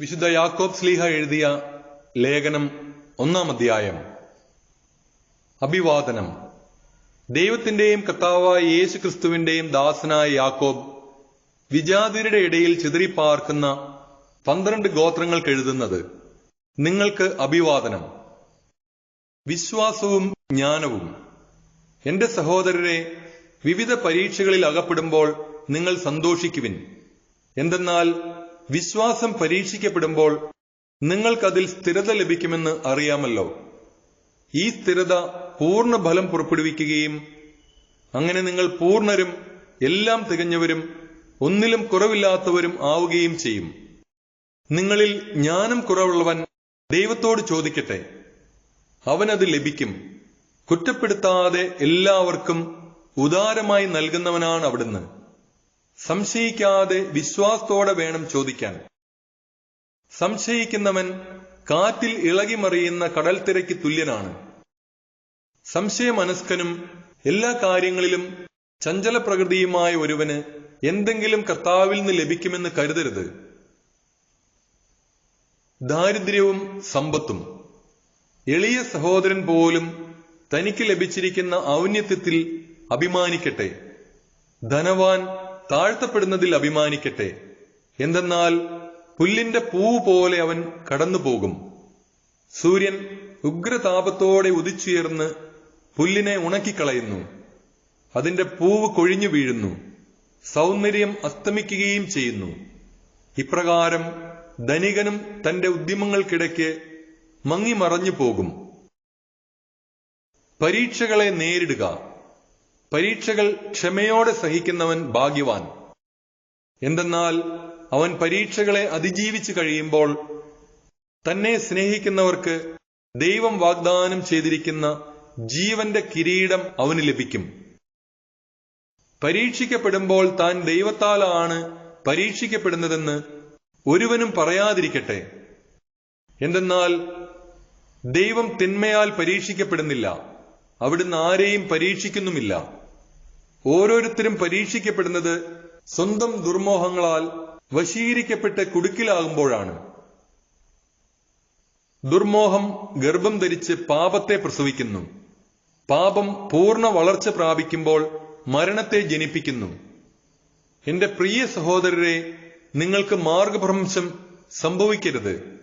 വിശുദ്ധ യാക്കോബ് സ്ലീഹ എഴുതിയ ലേഖനം ഒന്നാം അധ്യായം. അഭിവാദനം. ദൈവത്തിന്റെയും കർത്താവായ യേശു ക്രിസ്തുവിന്റെയും ദാസനായ യാക്കോബ് വിജാതിരുടെ ഇടയിൽ ചിതറിപ്പാർക്കുന്ന പന്ത്രണ്ട് ഗോത്രങ്ങൾക്ക് എഴുതുന്നത്. നിങ്ങൾക്ക് അഭിവാദനം. വിശ്വാസവും ജ്ഞാനവും. എന്റെ സഹോദരരെ വിവിധ പരീക്ഷകളിൽ അകപ്പെടുമ്പോൾ നിങ്ങൾ സന്തോഷിക്കുവിൻ. എന്തെന്നാൽ വിശ്വാസം പരീക്ഷിക്കപ്പെടുമ്പോൾ നിങ്ങൾക്കതിൽ സ്ഥിരത ലഭിക്കുമെന്ന് അറിയാമല്ലോ. ഈ സ്ഥിരത പൂർണ ഫലം പുറപ്പെടുവിക്കുകയും അങ്ങനെ നിങ്ങൾ പൂർണരും എല്ലാം തികഞ്ഞവരും ഒന്നിലും കുറവില്ലാത്തവരും ആവുകയും ചെയ്യും. നിങ്ങളിൽ ജ്ഞാനം കുറവുള്ളവൻ ദൈവത്തോട് ചോദിക്കട്ടെ. അവനത് ലഭിക്കും. കുറ്റപ്പെടുത്താതെ എല്ലാവർക്കും ഉദാരമായി നൽകുന്നവനാണ് അവിടുന്ന്. സംശയിക്കാതെ വിശ്വാസത്തോടെ വേണം ചോദിക്കാൻ. സംശയിക്കുന്നവൻ കാറ്റിൽ ഇളകിമറിയുന്ന കടൽ തിരക്ക് തുല്യനാണ്. സംശയമനസ്കനും എല്ലാ കാര്യങ്ങളിലും ചഞ്ചല പ്രകൃതിയുമായ ഒരുവന് എന്തെങ്കിലും കർത്താവിൽ നിന്ന് ലഭിക്കുമെന്ന് കരുതരുത്. ദാരിദ്ര്യവും സമ്പത്തും. എളിയ സഹോദരൻ പോലും തനിക്ക് ലഭിച്ചിരിക്കുന്ന ഔന്നത്യത്തിൽ അഭിമാനിക്കട്ടെ. ധനവാൻ താഴ്ത്തപ്പെടുന്നതിൽ അഭിമാനിക്കട്ടെ. എന്തെന്നാൽ പുല്ലിന്റെ പൂവ് പോലെ അവൻ കടന്നുപോകും. സൂര്യൻ ഉഗ്രതാപത്തോടെ ഉദിച്ചുയർന്ന് പുല്ലിനെ ഉണക്കിക്കളയുന്നു. അതിന്റെ പൂവ് കൊഴിഞ്ഞു വീഴുന്നു. സൗന്ദര്യം അസ്തമിക്കുകയും ചെയ്യുന്നു. ഇപ്രകാരം ധനികനും തന്റെ ഉദ്യമങ്ങൾക്കിടയ്ക്ക് മങ്ങിമറഞ്ഞു പോകും പരീക്ഷകളെ നേരിടുക. പരീക്ഷകൾ ക്ഷമയോടെ സഹിക്കുന്നവൻ ഭാഗ്യവാൻ. എന്തെന്നാൽ അവൻ പരീക്ഷകളെ അതിജീവിച്ചു കഴിയുമ്പോൾ തന്നെ സ്നേഹിക്കുന്നവർക്ക് ദൈവം വാഗ്ദാനം ചെയ്തിരിക്കുന്ന ജീവന്റെ കിരീടം അവന് ലഭിക്കും. പരീക്ഷിക്കപ്പെടുമ്പോൾ താൻ ദൈവത്താലാണ് പരീക്ഷിക്കപ്പെടുന്നതെന്ന് ഒരുവനും പറയാതിരിക്കട്ടെ. എന്തെന്നാൽ ദൈവം തിന്മയാൽ പരീക്ഷിക്കപ്പെടുന്നില്ല. അവിടുന്ന് ആരെയും പരീക്ഷിക്കുന്നുമില്ല. ഓരോരുത്തരും പരീക്ഷിക്കപ്പെടുന്നത് സ്വന്തം ദുർമോഹങ്ങളാൽ വശീകരിക്കപ്പെട്ട് കുടുക്കിലാകുമ്പോഴാണ്. ദുർമോഹം ഗർഭം ധരിച്ച് പാപത്തെ പ്രസവിക്കുന്നു. പാപം പൂർണ വളർച്ച പ്രാപിക്കുമ്പോൾ മരണത്തെ ജനിപ്പിക്കുന്നു. എന്റെ പ്രിയ സഹോദരരെ നിങ്ങൾക്ക് മാർഗഭ്രംശം സംഭവിക്കരുത്.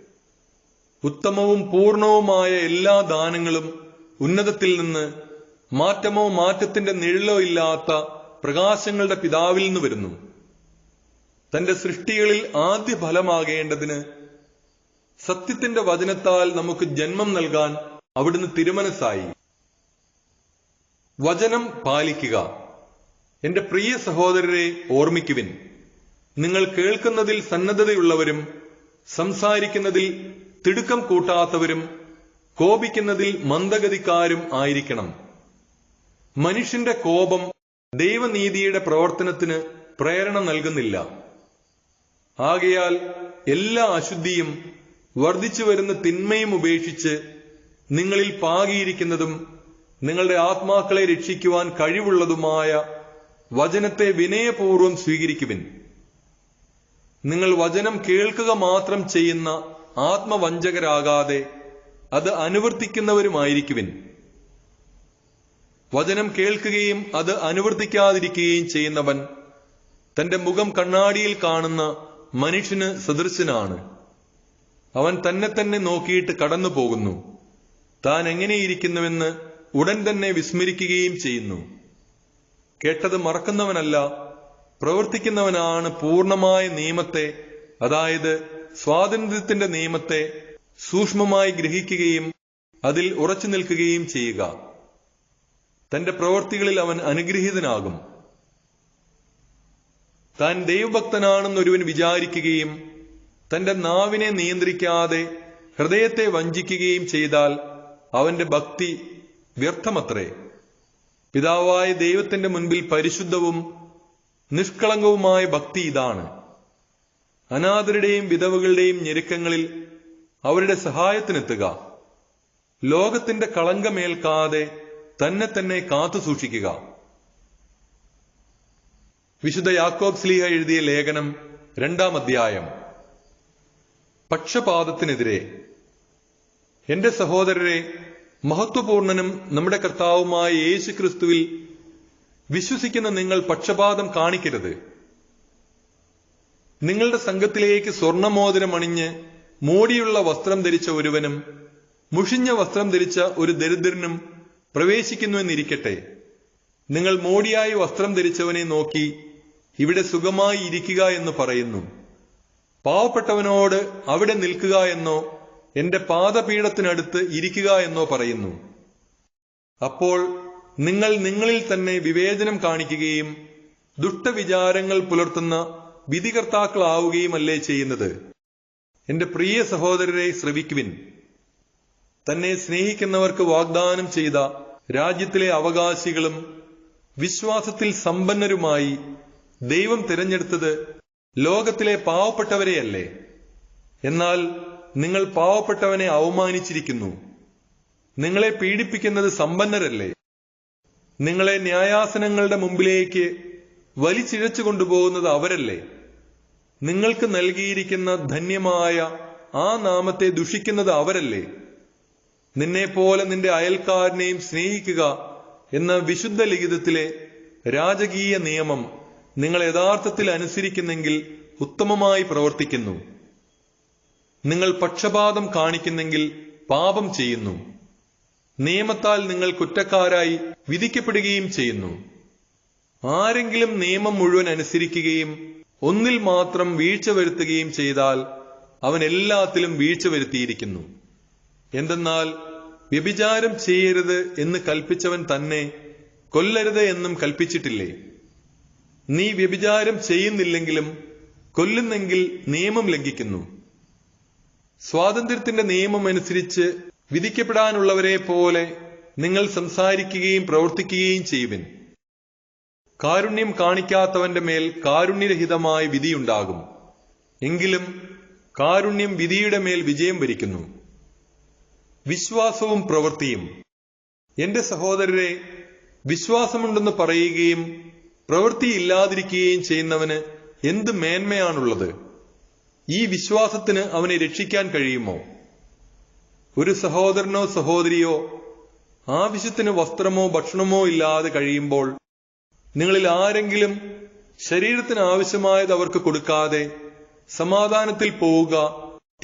ഉത്തമവും പൂർണവുമായ എല്ലാ ദാനങ്ങളും ഉന്നതത്തിൽ നിന്ന് മാറ്റമോ മാറ്റത്തിന്റെ നിഴലോ ഇല്ലാത്ത പ്രകാശങ്ങളുടെ പിതാവിൽ നിന്ന് വരുന്നു. തന്റെ സൃഷ്ടികളിൽ ആദ്യ ഫലമാകേണ്ടതിന് സത്യത്തിന്റെ വചനത്താൽ നമുക്ക് ജന്മം നൽകാൻ അവിടുന്ന് തിരുമനസ്സായി. വചനം പാലിക്കുക. എന്റെ പ്രിയ സഹോദരരെ ഓർമ്മിക്കുവിൻ. നിങ്ങൾ കേൾക്കുന്നതിൽ സന്നദ്ധതയുള്ളവരും സംസാരിക്കുന്നതിൽ തിടുക്കം കൂട്ടാത്തവരും കോപിക്കുന്നതിൽ മന്ദഗതിക്കാരും ആയിരിക്കണം. മനുഷ്യന്റെ കോപം ദൈവനീതിയുടെ പ്രവർത്തനത്തിന് പ്രേരണ നൽകുന്നില്ല. ആകയാൽ എല്ലാ അശുദ്ധിയും വർദ്ധിച്ചു വരുന്ന തിന്മയും ഉപേക്ഷിച്ച് നിങ്ങളിൽ പാകിയിരിക്കുന്നതും നിങ്ങളുടെ ആത്മാക്കളെ രക്ഷിക്കുവാൻ കഴിവുള്ളതുമായ വചനത്തെ വിനയപൂർവം സ്വീകരിക്കുവിൻ. നിങ്ങൾ വചനം കേൾക്കുക മാത്രം ചെയ്യുന്ന ആത്മവഞ്ചകരാകാതെ അത് അനുവർത്തിക്കുന്നവരുമായിരിക്കുവിൻ. വചനം കേൾക്കുകയും അത് അനുവർത്തിക്കാതിരിക്കുകയും ചെയ്യുന്നവൻ തന്റെ മുഖം കണ്ണാടിയിൽ കാണുന്ന മനുഷ്യന് സദൃശനാണ്. അവൻ തന്നെ തന്നെ നോക്കിയിട്ട് കടന്നു പോകുന്നു താൻ എങ്ങനെയിരിക്കുന്നുവെന്ന് ഉടൻ തന്നെ വിസ്മരിക്കുകയും ചെയ്യുന്നു. കേട്ടത് മറക്കുന്നവനല്ല പ്രവർത്തിക്കുന്നവനാണ് പൂർണമായ നിയമത്തെ അതായത് സ്വാതന്ത്ര്യത്തിന്റെ നിയമത്തെ സൂക്ഷ്മമായി ഗ്രഹിക്കുകയും അതിൽ ഉറച്ചു നിൽക്കുകയും ചെയ്യുക. തന്റെ പ്രവൃത്തികളിൽ അവൻ അനുഗ്രഹീതനാകും. താൻ ദൈവഭക്തനാണെന്നൊരുവൻ വിചാരിക്കുകയും തന്റെ നാവിനെ നിയന്ത്രിക്കാതെ ഹൃദയത്തെ വഞ്ചിക്കുകയും ചെയ്താൽ അവന്റെ ഭക്തി വ്യർത്ഥമത്രേ. പിതാവായ ദൈവത്തിന്റെ മുൻപിൽ പരിശുദ്ധവും നിഷ്കളങ്കവുമായ ഭക്തി ഇതാണ്. അനാഥരുടെയും വിധവകളുടെയും ഞെരുക്കങ്ങളിൽ അവരുടെ സഹായത്തിനെത്തുക. ലോകത്തിന്റെ കളങ്കമേൽക്കാതെ തന്നെ തന്നെ കാത്തു സൂക്ഷിക്കുക. വിശുദ്ധ യാക്കോബ് സ്ലീഹ എഴുതിയ ലേഖനം രണ്ടാം അധ്യായം. പക്ഷപാതത്തിനെതിരെ എന്റെ സഹോദരരെ മഹത്വപൂർണനും നമ്മുടെ കർത്താവുമായ യേശു ക്രിസ്തുവിൽ വിശ്വസിക്കുന്ന നിങ്ങൾ പക്ഷപാതം കാണിക്കരുത്. നിങ്ങളുടെ സംഘത്തിലേക്ക് സ്വർണമോതിരം അണിഞ്ഞ് മോടിയുള്ള വസ്ത്രം ധരിച്ച ഒരുവനും മുഷിഞ്ഞ വസ്ത്രം ധരിച്ച ഒരു ദരിദ്രനും പ്രവേശിക്കുന്നുവെന്നിരിക്കട്ടെ നിങ്ങൾ മോടിയായി വസ്ത്രം ധരിച്ചവനെ നോക്കി ഇവിടെ സുഖമായി ഇരിക്കുക എന്ന് പറയുന്നു. പാവപ്പെട്ടവനോട് അവിടെ നിൽക്കുക എന്നോ എന്റെ പാദപീഠത്തിനടുത്ത് ഇരിക്കുക എന്നോ പറയുന്നു. അപ്പോൾ നിങ്ങൾ നിങ്ങളിൽ തന്നെ വിവേചനം കാണിക്കുകയും ദുഷ്ടവിചാരങ്ങൾ പുലർത്തുന്ന വിധികർത്താക്കളാവുകയുമല്ലേ ചെയ്യുന്നത്? എന്റെ പ്രിയ സഹോദരരെ ശ്രവിക്കുവിൻ. തന്നെ സ്നേഹിക്കുന്നവർക്ക് വാഗ്ദാനം ചെയ്ത രാജ്യത്തിലെ അവകാശികളും വിശ്വാസത്തിൽ സമ്പന്നരുമായി ദൈവം തിരഞ്ഞെടുത്തത് ലോകത്തിലെ പാവപ്പെട്ടവരെയല്ലേ? എന്നാൽ നിങ്ങൾ പാവപ്പെട്ടവനെ അവമാനിച്ചിരിക്കുന്നു. നിങ്ങളെ പീഡിപ്പിക്കുന്നത് സമ്പന്നരല്ലേ? നിങ്ങളെ ന്യായാസനങ്ങളുടെ മുമ്പിലേക്ക് വലിച്ചിഴച്ചു കൊണ്ടുപോകുന്നത് അവരല്ലേ? നിങ്ങൾക്ക് നൽകിയിരിക്കുന്ന ധന്യമായ ആ നാമത്തെ ദുഷിക്കുന്നത് അവരല്ലേ? നിന്നെപ്പോലെ നിന്റെ അയൽക്കാരനെയും സ്നേഹിക്കുക എന്ന വിശുദ്ധ ലിഖിതത്തിലെ രാജകീയ നിയമം നിങ്ങൾ യഥാർത്ഥത്തിൽ അനുസരിക്കുന്നെങ്കിൽ ഉത്തമമായി പ്രവർത്തിക്കുന്നു. നിങ്ങൾ പക്ഷപാതം കാണിക്കുന്നെങ്കിൽ പാപം ചെയ്യുന്നു. നിയമത്താൽ നിങ്ങൾ കുറ്റക്കാരായി വിധിക്കപ്പെടുകയും ചെയ്യുന്നു. ആരെങ്കിലും നിയമം മുഴുവൻ അനുസരിക്കുകയും ഒന്നിൽ മാത്രം വീഴ്ച വരുത്തുകയും ചെയ്താൽ അവൻ എല്ലാത്തിലും വീഴ്ച വരുത്തിയിരിക്കുന്നു. എന്തെന്നാൽ വ്യഭിചാരം ചെയ്യരുത് എന്ന് കൽപ്പിച്ചവൻ തന്നെ കൊല്ലരുത് എന്നും കൽപ്പിച്ചിട്ടില്ലേ? നീ വ്യഭിചാരം ചെയ്യുന്നില്ലെങ്കിലും കൊല്ലുന്നെങ്കിൽ നിയമം ലംഘിക്കുന്നു. സ്വാതന്ത്ര്യത്തിന്റെ നിയമം അനുസരിച്ച് വിധിക്കപ്പെടാനുള്ളവരെ പോലെ നിങ്ങൾ സംസാരിക്കുകയും പ്രവർത്തിക്കുകയും ചെയ്യുവിൻ. കാരുണ്യം കാണിക്കാത്തവന്റെ മേൽ കാരുണ്യരഹിതമായ വിധിയുണ്ടാകും. എങ്കിലും കാരുണ്യം വിധിയുടെ മേൽ വിജയം വരിക്കുന്നു. വിശ്വാസവും പ്രവൃത്തിയും. എന്റെ സഹോദരരെ വിശ്വാസമുണ്ടെന്ന് പറയുകയും പ്രവൃത്തി പ്രവൃത്തിയില്ലാതിരിക്കുകയും ചെയ്യുന്നവന് എന്ത് മേന്മയാണുള്ളത്? ഈ വിശ്വാസത്തിന് അവനെ രക്ഷിക്കാൻ കഴിയുമോ? ഒരു സഹോദരനോ സഹോദരിയോ ആവശ്യത്തിന് വസ്ത്രമോ ഭക്ഷണമോ ഇല്ലാതെ കഴിയുമ്പോൾ നിങ്ങളിൽ ആരെങ്കിലും ശരീരത്തിന് ആവശ്യമായത് അവർക്ക് കൊടുക്കാതെ സമാധാനത്തിൽ പോവുക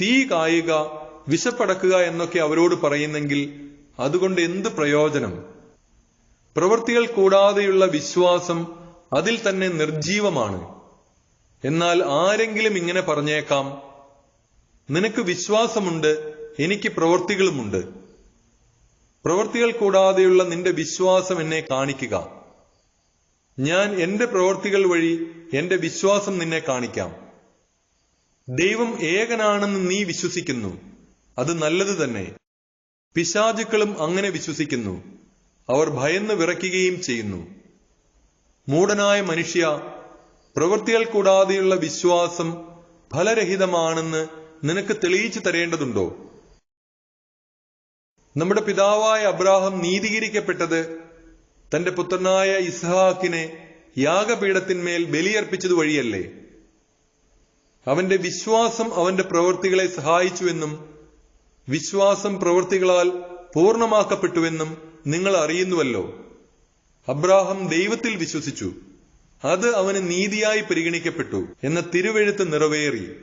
തീ കായുക വിശപ്പടക്കുക എന്നൊക്കെ അവരോട് പറയുന്നെങ്കിൽ അതുകൊണ്ട് എന്ത് പ്രയോജനം? പ്രവൃത്തികൾ കൂടാതെയുള്ള വിശ്വാസം അതിൽ തന്നെ നിർജീവമാണ് എന്നാൽ ആരെങ്കിലും ഇങ്ങനെ പറഞ്ഞേക്കാം നിനക്ക് വിശ്വാസമുണ്ട് എനിക്ക് പ്രവൃത്തികളുമുണ്ട്. പ്രവൃത്തികൾ കൂടാതെയുള്ള നിന്റെ വിശ്വാസം എന്നെ കാണിക്കുക. ഞാൻ എന്റെ പ്രവൃത്തികൾ വഴി എന്റെ വിശ്വാസം നിന്നെ കാണിക്കാം. ദൈവം ഏകനാണെന്ന് നീ വിശ്വസിക്കുന്നു. അത് നല്ലത് തന്നെ. പിശാചുക്കളും അങ്ങനെ വിശ്വസിക്കുന്നു. അവർ ഭയന്ന് വിറയ്ക്കുകയും ചെയ്യുന്നു. മൂടനായ മനുഷ്യ പ്രവൃത്തികൾ കൂടാതെയുള്ള വിശ്വാസം ഫലരഹിതമാണെന്ന് നിനക്ക് തെളിയിച്ചു തരേണ്ടതുണ്ടോ? നമ്മുടെ പിതാവായ അബ്രാഹം നീതീകരിക്കപ്പെട്ടത് തന്റെ പുത്രനായ ഇസ്ഹാക്കിനെ യാഗപീഠത്തിന്മേൽ ബലിയർപ്പിച്ചത് വഴിയല്ലേ? അവന്റെ വിശ്വാസം അവന്റെ പ്രവൃത്തികളെ സഹായിച്ചുവെന്നും വിശ്വാസം പ്രവൃത്തികളാൽ പൂർണമാക്കപ്പെട്ടുവെന്നും നിങ്ങൾ അറിയുന്നുവല്ലോ. അബ്രാഹം ദൈവത്തിൽ വിശ്വസിച്ചു. അത് അവന് നീതിയായി പരിഗണിക്കപ്പെട്ടു എന്ന തിരുവെഴുത്ത് നിറവേറി.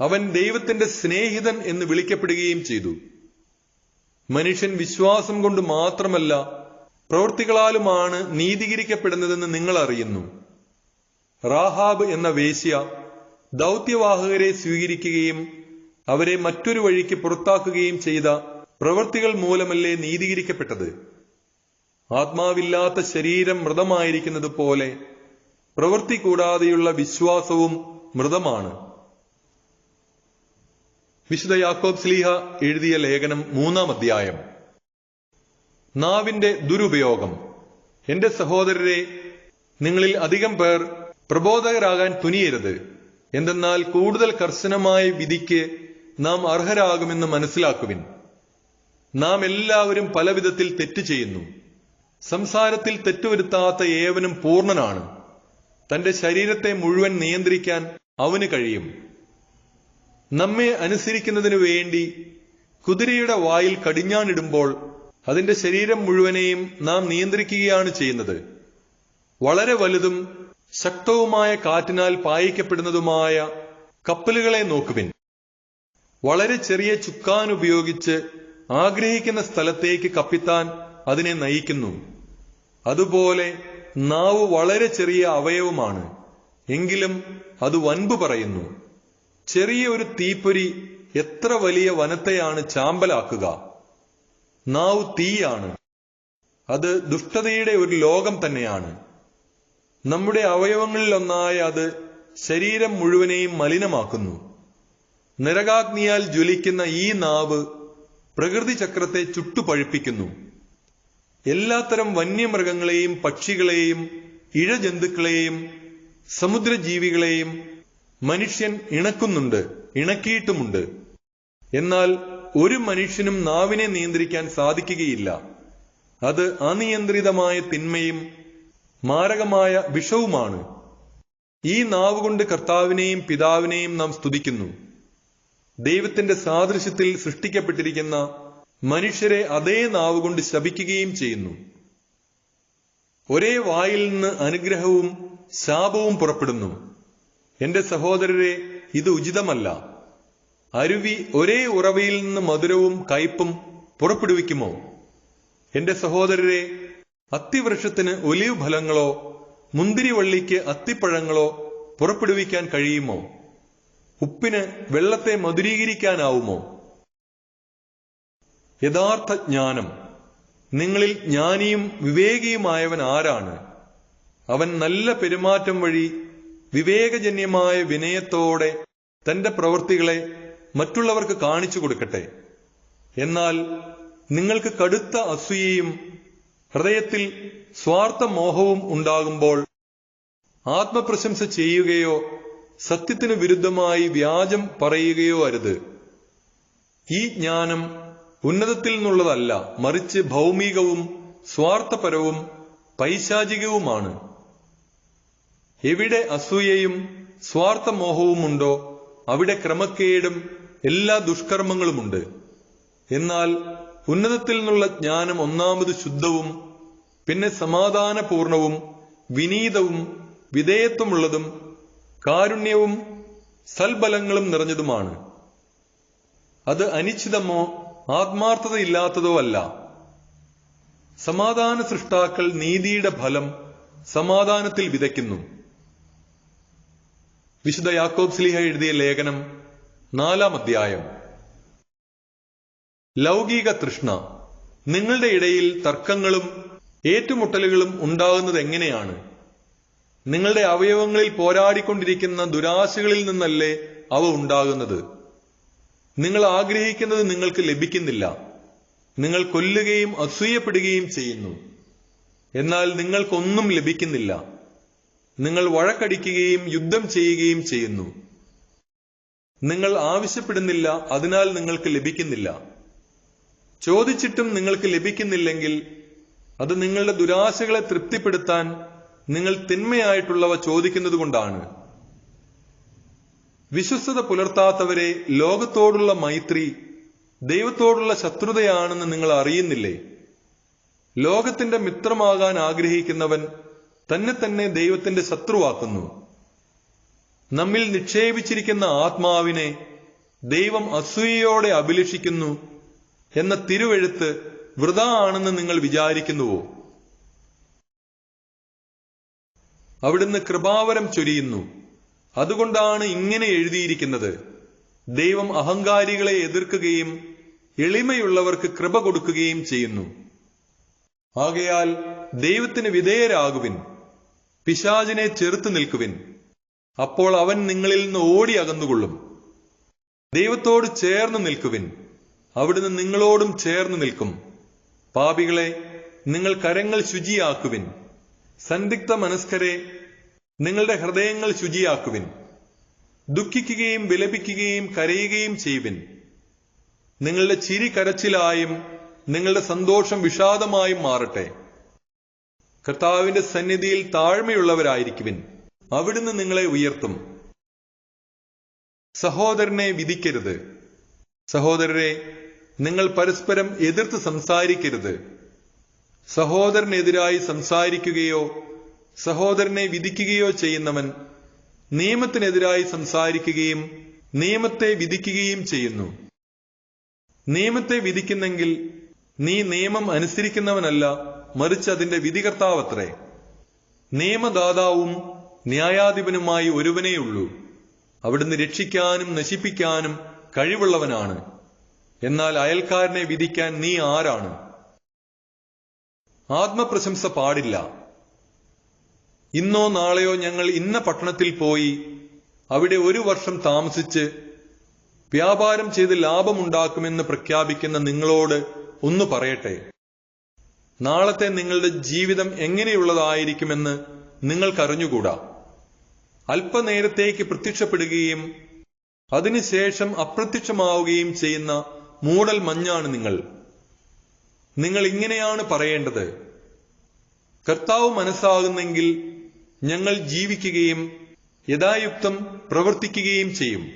അവൻ ദൈവത്തിന്റെ സ്നേഹിതൻ എന്ന് വിളിക്കപ്പെടുകയും ചെയ്തു. മനുഷ്യൻ വിശ്വാസം കൊണ്ട് മാത്രമല്ല പ്രവൃത്തികളാലുമാണ് നീതീകരിക്കപ്പെടുന്നതെന്ന് നിങ്ങൾ അറിയുന്നു. റാഹാബ് എന്ന വേശ്യ ദൗത്യവാഹകരെ സ്വീകരിക്കുകയും അവരെ മറ്റൊരു വഴിക്ക് പുറത്താക്കുകയും ചെയ്ത പ്രവൃത്തികൾ മൂലമല്ലേ നീതീകരിക്കപ്പെട്ടത്? ആത്മാവില്ലാത്ത ശരീരം മൃതമായിരിക്കുന്നത് പോലെ പ്രവൃത്തി കൂടാതെയുള്ള വിശ്വാസവും മൃതമാണ്. വിശുദ്ധ യാക്കോബ് സ്ലീഹ എഴുതിയ ലേഖനം മൂന്നാം അധ്യായം. നാവിന്റെ ദുരുപയോഗം. എന്റെ സഹോദരരെ നിങ്ങളിൽ അധികം പേർ പ്രബോധകരാകാൻ തുനിയരുത്. എന്തെന്നാൽ കൂടുതൽ കർശനമായ വിധിക്ക് നാം അർഹരാകുമെന്ന് മനസ്സിലാക്കുവിൻ. നാം എല്ലാവരും പലവിധത്തിൽ തെറ്റ് ചെയ്യുന്നു. സംസാരത്തിൽ തെറ്റുവരുത്താത്ത ഏവനും പൂർണനാണ്. തന്റെ ശരീരത്തെ മുഴുവൻ നിയന്ത്രിക്കാൻ അവന് കഴിയും. നമ്മെ അനുസരിക്കുന്നതിനു വേണ്ടി കുതിരയുടെ വായിൽ കടിഞ്ഞാണിടുമ്പോൾ അതിന്റെ ശരീരം മുഴുവനെയും നാം നിയന്ത്രിക്കുകയാണ് ചെയ്യുന്നത്. വളരെ വലുതും ശക്തവുമായ കാറ്റിനാൽ പായിക്കപ്പെടുന്നതുമായ കപ്പലുകളെ നോക്കുവിൻ. വളരെ ചെറിയ ചുക്കാൻ ഉപയോഗിച്ച് ആഗ്രഹിക്കുന്ന സ്ഥലത്തേക്ക് കപ്പിത്താൻ അതിനെ നയിക്കുന്നു. അതുപോലെ നാവ് വളരെ ചെറിയ അവയവമാണ്. എങ്കിലും അത് വൻപ് പറയുന്നു. ചെറിയ ഒരു തീപ്പൊരി എത്ര വലിയ വനത്തെയാണ് ചാമ്പലാക്കുക? നാവ് തീയാണ്. അത് ദുഷ്ടതയുടെ ഒരു ലോകം തന്നെയാണ്. നമ്മുടെ അവയവങ്ങളിലൊന്നായ അത് ശരീരം മുഴുവനെയും മലിനമാക്കുന്നു. നരകാഗ്നിയാൽ ജ്വലിക്കുന്ന ഈ നാവ് പ്രകൃതി ചക്രത്തെ ചുട്ടുപഴുപ്പിക്കുന്നു. എല്ലാത്തരം വന്യമൃഗങ്ങളെയും പക്ഷികളെയും ഇഴജന്തുക്കളെയും സമുദ്രജീവികളെയും മനുഷ്യൻ ഇണക്കുന്നുണ്ട് ഇണക്കിയിട്ടുമുണ്ട്. എന്നാൽ ഒരു മനുഷ്യനും നാവിനെ നിയന്ത്രിക്കാൻ സാധിക്കുകയില്ല. അത് അനിയന്ത്രിതമായ തിന്മയും മാരകമായ വിഷവുമാണ്. ഈ നാവ് കൊണ്ട് കർത്താവിനെയും പിതാവിനെയും നാം സ്തുതിക്കുന്നു. ദൈവത്തിന്റെ സാദൃശ്യത്തിൽ സൃഷ്ടിക്കപ്പെട്ടിരിക്കുന്ന മനുഷ്യരെ അതേ നാവ് കൊണ്ട് ശപിക്കുകയും ചെയ്യുന്നു. ഒരേ വായിൽ നിന്ന് അനുഗ്രഹവും ശാപവും പുറപ്പെടുന്നു. എന്റെ സഹോദരരെ ഇത് ഉചിതമല്ല. അരുവി ഒരേ ഉറവയിൽ നിന്ന് മധുരവും കയ്പും പുറപ്പെടുവിക്കുമോ? എന്റെ സഹോദരരെ അത്തിവൃക്ഷത്തിന് ഒലിവ് ഫലങ്ങളോ മുന്തിരിവള്ളിക്ക് അത്തിപ്പഴങ്ങളോ പുറപ്പെടുവിക്കാൻ കഴിയുമോ? ഉപ്പിന് വെള്ളത്തെ മധുരീകരിക്കാനാവുമോ? യഥാർത്ഥ ജ്ഞാനം. നിങ്ങളിൽ ജ്ഞാനിയും വിവേകിയുമായവൻ ആരാണ്? അവൻ നല്ല പെരുമാറ്റം വഴി വിവേകജന്യമായ വിനയത്തോടെ തന്റെ പ്രവൃത്തികളെ മറ്റുള്ളവർക്ക് കാണിച്ചു കൊടുക്കട്ടെ. എന്നാൽ നിങ്ങൾക്ക് കടുത്ത അസൂയയും ഹൃദയത്തിൽ സ്വാർത്ഥ മോഹവും ഉണ്ടാകുമ്പോൾ ആത്മപ്രശംസ ചെയ്യുകയോ സത്യത്തിനു വിരുദ്ധമായി വ്യാജം പറയുകയോ അരുത്. ഈ ജ്ഞാനം ഉന്നതത്തിൽ നിന്നുള്ളതല്ല മറിച്ച് ഭൗമികവും സ്വാർത്ഥപരവും പൈശാചികവുമാണ്. എവിടെ അസൂയയും സ്വാർത്ഥമോഹവും ഉണ്ടോ അവിടെ ക്രമക്കേടും എല്ലാ ദുഷ്കർമ്മങ്ങളുമുണ്ട്. എന്നാൽ ഉന്നതത്തിൽ നിന്നുള്ള ജ്ഞാനം ഒന്നാമത് ശുദ്ധവും പിന്നെ സമാധാനപൂർണവും വിനീതവും വിധേയത്വമുള്ളതും കാരുണ്യവും സൽബലങ്ങളും നിറഞ്ഞതുമാണ്. അത് അനിശ്ചിതമോ ആത്മാർത്ഥതയില്ലാത്തതോ അല്ല. സമാധാന സൃഷ്ടാക്കൾ നീതിയുടെ ഫലം സമാധാനത്തിൽ വിതയ്ക്കുന്നു. വിശുദ്ധ യാക്കോബ് സ്ലിഹ എഴുതിയ ലേഖനം നാലാം അധ്യായം. ലൗകിക തൃഷ്ണ. നിങ്ങളുടെ ഇടയിൽ തർക്കങ്ങളും ഏറ്റുമുട്ടലുകളും ഉണ്ടാകുന്നത് എങ്ങനെയാണ്? നിങ്ങളുടെ അവയവങ്ങളിൽ പോരാടിക്കൊണ്ടിരിക്കുന്ന ദുരാശകളിൽ നിന്നല്ലേ അവ ഉണ്ടാകുന്നത്? നിങ്ങൾ ആഗ്രഹിക്കുന്നത് നിങ്ങൾക്ക് ലഭിക്കുന്നില്ല. നിങ്ങൾ കൊല്ലുകയും അസൂയപ്പെടുകയും ചെയ്യുന്നു. എന്നാൽ നിങ്ങൾക്കൊന്നും ലഭിക്കുന്നില്ല. നിങ്ങൾ വഴക്കടിക്കുകയും യുദ്ധം ചെയ്യുകയും ചെയ്യുന്നു. നിങ്ങൾ ആവശ്യപ്പെടുന്നില്ല അതിനാൽ നിങ്ങൾക്ക് ലഭിക്കുന്നില്ല. ചോദിച്ചിട്ടും നിങ്ങൾക്ക് ലഭിക്കുന്നില്ലെങ്കിൽ അത് നിങ്ങളുടെ ദുരാശകളെ തൃപ്തിപ്പെടുത്താൻ നിങ്ങൾ തിന്മയായിട്ടുള്ളവ ചോദിക്കുന്നത് കൊണ്ടാണ്. വിശ്വസ്തത പുലർത്താത്തവരെ ലോകത്തോടുള്ള മൈത്രി ദൈവത്തോടുള്ള ശത്രുതയാണെന്ന് നിങ്ങൾ അറിയുന്നില്ലേ? ലോകത്തിന്റെ മിത്രമാകാൻ ആഗ്രഹിക്കുന്നവൻ തന്നെ തന്നെ ദൈവത്തിന്റെ ശത്രുവാക്കുന്നു. നമ്മിൽ നിക്ഷേപിച്ചിരിക്കുന്ന ആത്മാവിനെ ദൈവം അസൂയയോടെ അഭിലഷിക്കുന്നു എന്ന തിരുവെഴുത്ത് വൃതാ ആണെന്ന് നിങ്ങൾ വിചാരിക്കുന്നുവോ? അവിടുന്ന് കൃപാവരം ചൊരിയുന്നു. അതുകൊണ്ടാണ് ഇങ്ങനെ എഴുതിയിരിക്കുന്നത്. ദൈവം അഹങ്കാരികളെ എതിർക്കുകയും എളിമയുള്ളവർക്ക് കൃപ കൊടുക്കുകയും ചെയ്യുന്നു. ആകയാൽ ദൈവത്തിന് വിധേയരാകുവിൻ. പിശാചിനെ ചെറുത്തു നിൽക്കുവിൻ. അപ്പോൾ അവൻ നിങ്ങളിൽ നിന്ന് ഓടി അകന്നുകൊള്ളും. ദൈവത്തോട് ചേർന്ന് നിൽക്കുവിൻ. അവിടുന്ന് നിങ്ങളോടും ചേർന്ന് നിൽക്കും. പാപികളെ നിങ്ങൾ കരങ്ങൾ ശുചിയാക്കുവിൻ. സന്ദിഗ്ധ മനസ്കരെ നിങ്ങളുടെ ഹൃദയങ്ങൾ ശുചിയാക്കുവിൻ. ദുഃഖിക്കുകയും വിലപിക്കുകയും കരയുകയും ചെയ്യുവിൻ. നിങ്ങളുടെ ചിരി കരച്ചിലായും നിങ്ങളുടെ സന്തോഷം വിഷാദമായും മാറട്ടെ. കർത്താവിന്റെ സന്നിധിയിൽ താഴ്മയുള്ളവരായിരിക്കുവിൻ. അവിടുന്ന് നിങ്ങളെ ഉയർത്തും. സഹോദരനെ വിധിക്കരുത്. സഹോദരരെ നിങ്ങൾ പരസ്പരം എതിർത്ത് സംസാരിക്കരുത്. സഹോദരനെതിരായി സംസാരിക്കുകയോ സഹോദരനെ വിധിക്കുകയോ ചെയ്യുന്നവൻ നിയമത്തിനെതിരായി സംസാരിക്കുകയും നിയമത്തെ വിധിക്കുകയും ചെയ്യുന്നു. നിയമത്തെ വിധിക്കുന്നെങ്കിൽ നീ നിയമം അനുസരിക്കുന്നവനല്ല മറിച്ച് അതിന്റെ വിധികർത്താവത്രേ. നിയമദാതാവും ന്യായാധിപനുമായി ഒരുവനേയുള്ളൂ. അവിടുന്ന് രക്ഷിക്കാനും നശിപ്പിക്കാനും കഴിവുള്ളവനാണ്. എന്നാൽ അയൽക്കാരനെ വിധിക്കാൻ നീ ആരാണ്? ആത്മപ്രശംസ പാടില്ല. ഇന്നോ നാളെയോ ഞങ്ങൾ ഇന്ന പട്ടണത്തിൽ പോയി അവിടെ ഒരു വർഷം താമസിച്ച് വ്യാപാരം ചെയ്ത് ലാഭമുണ്ടാക്കുമെന്ന് പ്രഖ്യാപിക്കുന്ന നിങ്ങളോട് ഒന്ന് പറയട്ടെ. നാളത്തെ നിങ്ങളുടെ ജീവിതം എങ്ങനെയുള്ളതായിരിക്കുമെന്ന് നിങ്ങൾക്കറിഞ്ഞുകൂടാ. അല്പനേരത്തേക്ക് പ്രത്യക്ഷപ്പെടുകയും അതിനുശേഷം അപ്രത്യക്ഷമാവുകയും ചെയ്യുന്ന മൂടൽ മഞ്ഞാണ് നിങ്ങൾ. നിങ്ങൾ ഇങ്ങനെയാണ് പറയേണ്ടത്. കർത്താവ് മനസ്സാകുന്നെങ്കിൽ ഞങ്ങൾ ജീവിക്കുകയും യഥായുക്തം പ്രവർത്തിക്കുകയും ചെയ്യും.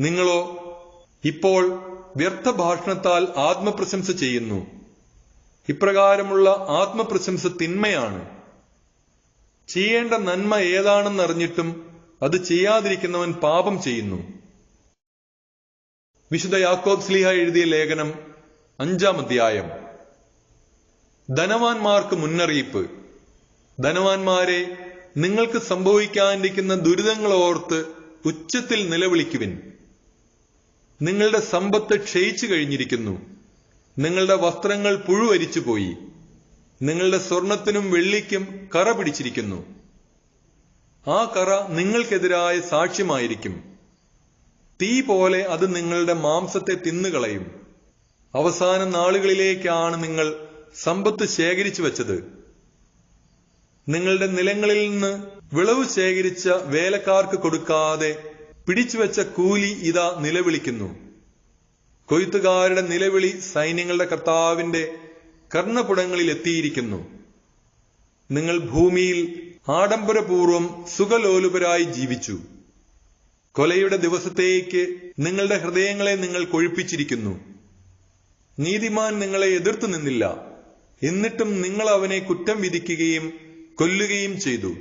നിങ്ങളോ ഇപ്പോൾ വ്യർത്ഥ ഭാഷണത്താൽ ആത്മപ്രശംസ ചെയ്യുന്നു. ഇപ്രകാരമുള്ള ആത്മപ്രശംസ തിന്മയാണ്. ചെയ്യേണ്ട നന്മ ഏതാണെന്നറിഞ്ഞിട്ടും അത് ചെയ്യാതിരിക്കുന്നവൻ പാപം ചെയ്യുന്നു. വിശുദ്ധ യാക്കോബ് സ്ലിഹ എഴുതിയ ലേഖനം അഞ്ചാം അധ്യായം. ധനവാന്മാർക്ക് മുന്നറിയിപ്പ്. ധനവാന്മാരെ നിങ്ങൾക്ക് സംഭവിക്കാനിരിക്കുന്ന ദുരിതങ്ങൾ ഓർത്ത് ഉച്ചത്തിൽ നിലവിളിക്കുവിൻ. നിങ്ങളുടെ സമ്പത്ത് ക്ഷയിച്ചു കഴിഞ്ഞിരിക്കുന്നു. നിങ്ങളുടെ വസ്ത്രങ്ങൾ പുഴുവരിച്ചു പോയി. നിങ്ങളുടെ സ്വർണത്തിനും വെള്ളിക്കും കറ പിടിച്ചിരിക്കുന്നു. ആ കറ നിങ്ങൾക്കെതിരായ സാക്ഷ്യമായിരിക്കും. തീ പോലെ അത് നിങ്ങളുടെ മാംസത്തെ തിന്നുകളയും. അവസാന നാളുകളിലേക്കാണ് നിങ്ങൾ സമ്പത്ത് ശേഖരിച്ചു വച്ചത്. നിങ്ങളുടെ നിലങ്ങളിൽ നിന്ന് വിളവ് ശേഖരിച്ച വേലക്കാർക്ക് കൊടുക്കാതെ പിടിച്ചുവെച്ച കൂലി ഇതാ നിലവിളിക്കുന്നു. കൊയ്ത്തുകാരുടെ നിലവിളി സൈന്യങ്ങളുടെ കർത്താവിന്റെ കർണപുടങ്ങളിൽ എത്തിയിരിക്കുന്നു. നിങ്ങൾ ഭൂമിയിൽ ആഡംബരപൂർവം സുഖലോലുപരായി ജീവിച്ചു. കൊലയുടെ ദിവസത്തേക്ക് നിങ്ങളുടെ ഹൃദയങ്ങളെ നിങ്ങൾ കൊഴിപ്പിച്ചിരിക്കുന്നു. നീതിമാൻ നിങ്ങളെ എതിർത്തു നിന്നില്ല. എന്നിട്ടും നിങ്ങൾ അവനെ കുറ്റം വിധിക്കുകയും കൊല്ലുകയും ചെയ്തു.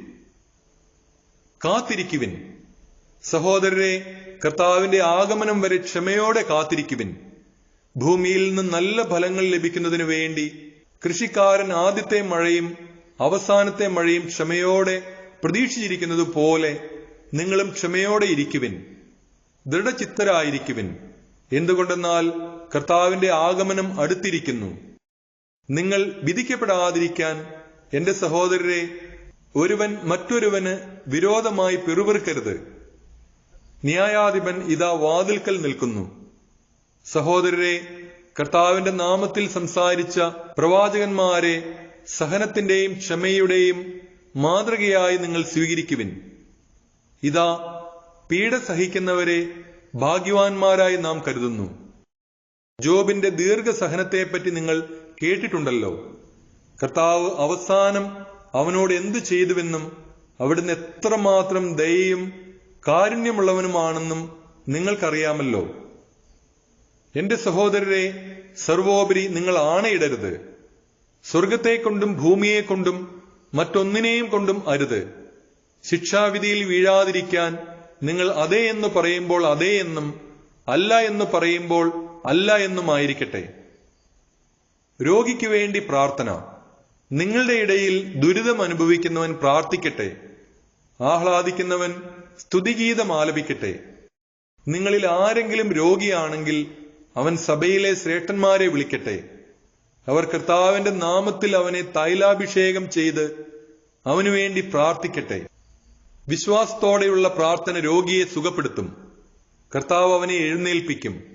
കാത്തിരിക്കുവിൻ. സഹോദരരെ കർത്താവിന്റെ ആഗമനം വരെ ക്ഷമയോടെ കാത്തിരിക്കുവിൻ. ഭൂമിയിൽ നിന്ന് നല്ല ഫലങ്ങൾ ലഭിക്കുന്നതിനു വേണ്ടി കൃഷിക്കാരൻ ആദ്യത്തെ മഴയും അവസാനത്തെ മഴയും ക്ഷമയോടെ പ്രതീക്ഷിച്ചിരിക്കുന്നത് പോലെ നിങ്ങളും ക്ഷമയോടെ ഇരിക്കുവിൻ. ദൃഢചിത്തരായിരിക്കുവിൻ. എന്തുകൊണ്ടെന്നാൽ കർത്താവിന്റെ ആഗമനം അടുത്തിരിക്കുന്നു. നിങ്ങൾ വിധിക്കപ്പെടാതിരിക്കാൻ എന്റെ സഹോദരരെ ഒരുവൻ മറ്റൊരുവന് വിരോധമായി പിറുപിറുക്കരുത്. ന്യായാധിപൻ ഇതാ വാതിൽക്കൽ നിൽക്കുന്നു. സഹോദരരെ കർത്താവിന്റെ നാമത്തിൽ സംസാരിച്ച പ്രവാചകന്മാരെ സഹനത്തിന്റെയും ക്ഷമയുടെയും മാതൃകയായി നിങ്ങൾ സ്വീകരിക്കുവിൻ. ഇതാ പീഡ സഹിക്കുന്നവരെ ഭാഗ്യവാന്മാരായി നാം കരുതുന്നു. ജോബിന്റെ ദീർഘസഹനത്തെപ്പറ്റി നിങ്ങൾ കേട്ടിട്ടുണ്ടല്ലോ. കർത്താവ് അവസാനം അവനോട് എന്തു ചെയ്തുവെന്നും അവിടുന്ന് എത്രമാത്രം ദയയും കാരുണ്യമുള്ളവനുമാണെന്നും നിങ്ങൾക്കറിയാമല്ലോ. എന്റെ സഹോദരരെ സർവോപരി നിങ്ങൾ ആണയിടരുത്. സ്വർഗത്തെ കൊണ്ടും ഭൂമിയെ കൊണ്ടും മറ്റൊന്നിനെയും കൊണ്ടും അരുത്. ശിക്ഷാവിധിയിൽ വീഴാതിരിക്കാൻ നിങ്ങൾ അതേ എന്ന് പറയുമ്പോൾ അതേ എന്നും അല്ല എന്ന് പറയുമ്പോൾ അല്ല എന്നുമായിരിക്കട്ടെ. രോഗിക്ക് വേണ്ടി പ്രാർത്ഥന. നിങ്ങളുടെ ഇടയിൽ ദുരിതം അനുഭവിക്കുന്നവൻ പ്രാർത്ഥിക്കട്ടെ. ആഹ്ലാദിക്കുന്നവൻ സ്തുതിഗീതം ആലപിക്കട്ടെ. നിങ്ങളിൽ ആരെങ്കിലും രോഗിയാണെങ്കിൽ അവൻ സഭയിലെ ശ്രേഷ്ഠന്മാരെ വിളിക്കട്ടെ. അവർ കർത്താവിന്റെ നാമത്തിൽ അവനെ തൈലാഭിഷേകം ചെയ്ത് അവനുവേണ്ടി പ്രാർത്ഥിക്കട്ടെ. വിശ്വാസത്തോടെയുള്ള പ്രാർത്ഥന രോഗിയെ സുഖപ്പെടുത്തും. കർത്താവ് അവനെ എഴുന്നേൽപ്പിക്കും.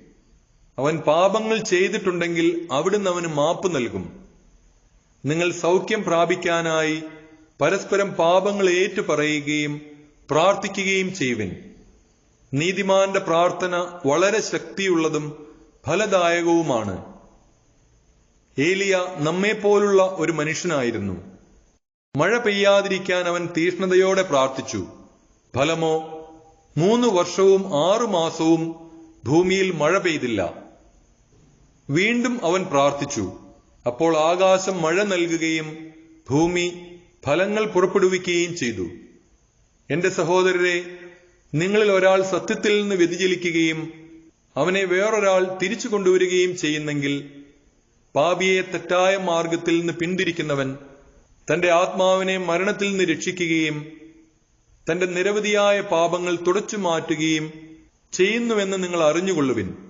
അവൻ പാപങ്ങൾ ചെയ്തിട്ടുണ്ടെങ്കിൽ അവിടുന്ന് അവന് മാപ്പ് നൽകും. നിങ്ങൾ സൗഖ്യം പ്രാപിക്കാനായി പരസ്പരം പാപങ്ങൾ ഏറ്റു പറയുകയും പ്രാർത്ഥിക്കുകയും ചെയ്യുവിൻ. നീതിമാന്റെ പ്രാർത്ഥന വളരെ ശക്തിയുള്ളതും ഫലദായകവുമാണ്. ഏലിയ നമ്മെപ്പോലുള്ള ഒരു മനുഷ്യനായിരുന്നു. മഴ പെയ്യാതിരിക്കാൻ അവൻ തീഷ്ണതയോടെ പ്രാർത്ഥിച്ചു. ഫലമോ മൂന്ന് വർഷവും ആറു മാസവും ഭൂമിയിൽ മഴ പെയ്തില്ല. വീണ്ടും അവൻ പ്രാർത്ഥിച്ചു. അപ്പോൾ ആകാശം മഴ നൽകുകയും ഭൂമി ഫലങ്ങൾ പുറപ്പെടുവിക്കുകയും ചെയ്തു. എന്റെ സഹോദരരെ നിങ്ങളിൽ ഒരാൾ സത്യത്തിൽ നിന്ന് വ്യതിചലിക്കുകയും അവനെ വേറൊരാൾ തിരിച്ചു കൊണ്ടുവരികയും ചെയ്യുന്നെങ്കിൽ പാപിയെ തെറ്റായ മാർഗത്തിൽ നിന്ന് പിന്തിരിക്കുന്നവൻ തന്റെ ആത്മാവിനെ മരണത്തിൽ നിന്ന് രക്ഷിക്കുകയും തന്റെ നിരവധിയായ പാപങ്ങൾ തുടച്ചു മാറ്റുകയും ചെയ്യുന്നുവെന്ന് നിങ്ങൾ അറിഞ്ഞുകൊള്ളുവിൻ.